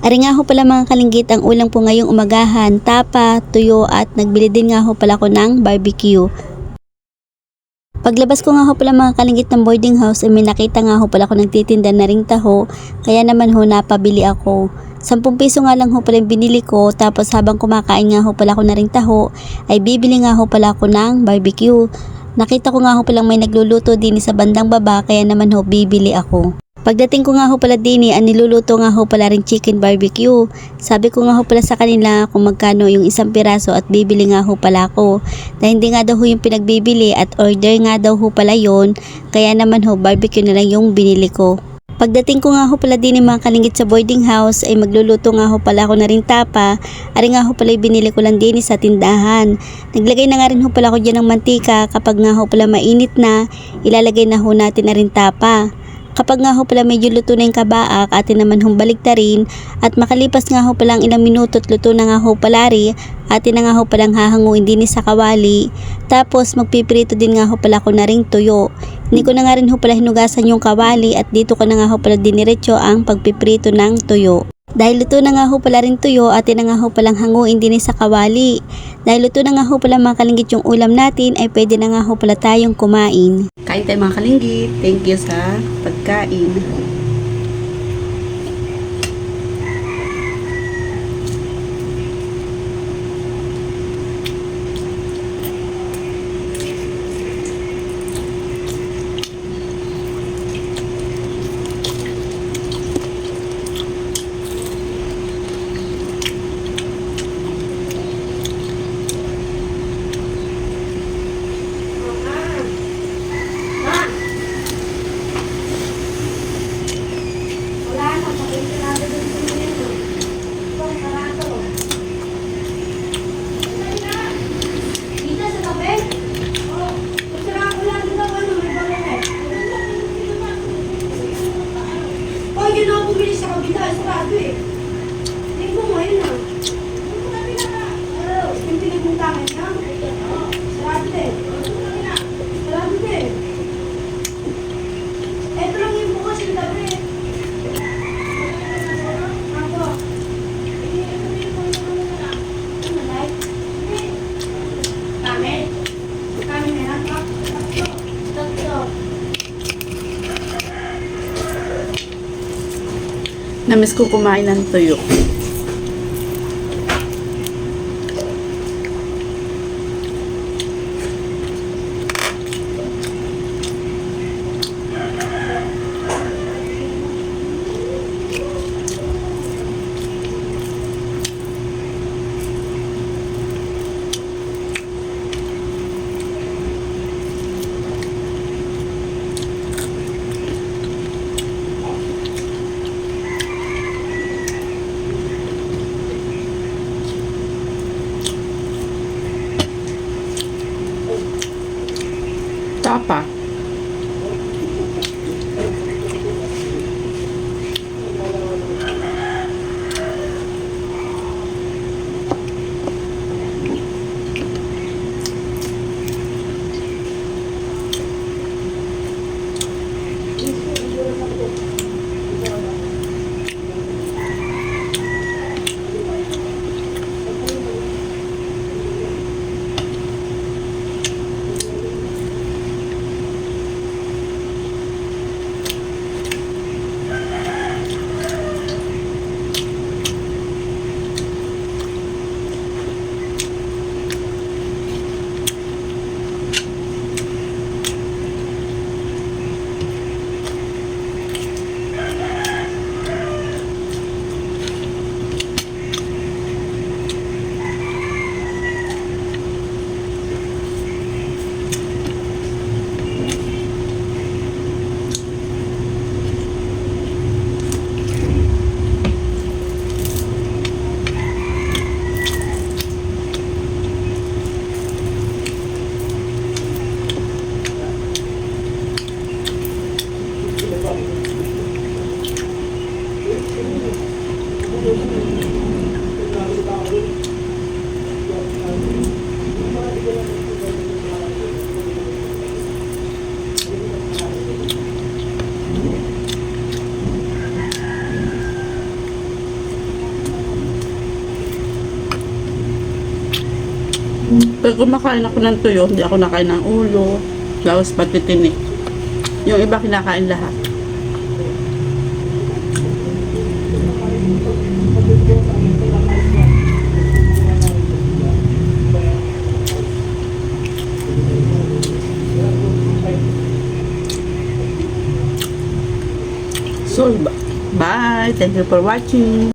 Ari ho pala mga kalinggit ang ulang po ngayong umagahan, tapa, tuyo at nagbili din nga ho pala ko ng barbecue. Paglabas ko nga ho pala mga kalinggit ng boarding house ay may nakita nga ho pala ko nagtitinda na ring taho kaya naman ho napabili ako. 10 piso nga lang ho pala yung binili ko tapos habang kumakain nga ho pala ko na ring taho ay bibili nga ho pala ako ng barbecue. Nakita ko nga ho palang may nagluluto din sa bandang baba kaya naman ho bibili ako. Pagdating ko nga ho pala din eh, niluluto nga ho pala ring chicken barbecue. Sabi ko nga ho pala sa kanila kung magkano yung isang piraso at bibili nga ho pala ako. Dahil hindi nga daw ho yung pinagbibili at order nga daw ho pala yon kaya naman ho barbecue na lang yung binili ko. Pagdating ko nga ho pala din ng mga kalingit sa boarding house ay magluluto nga ho pala ako na rin tapa. Ari nga ho pala binili ko lang din sa tindahan. Naglagay na nga rin ho pala ako dyan ng mantika kapag nga ho pala mainit na ilalagay na ho natin na rin tapa. Kapag nga ho pala medyo luto na yung kabaak, atin naman hong baliktarin at makalipas nga ho pala ang ilang minuto at luto na nga ho pala ri, atin na nga ho palang hahanguin din sa kawali. Tapos magpipirito din nga ho pala ko na ring tuyo. Hindi ko na nga rin ho pala hinugasan yung kawali at dito ko na nga ho pala diniretso ang pagpiprito ng tuyo. Dahil luto na nga ho pala rin tuyo, atin na nga ho palang hanguin din sa kawali. Dahil luto na nga ho pala mga yung ulam natin, ay pwede na nga ho pala tayong kumain. Kain tayo mga kalinggit. Thank you sa pagkain. Namiss ko kumain ng tuyo. Tapa. Pag kumakain ako ng tuyo, hindi ako nakain ng ulo, laos pati tinik. Yung iba kinakain lahat. So, bye. Thank you for watching.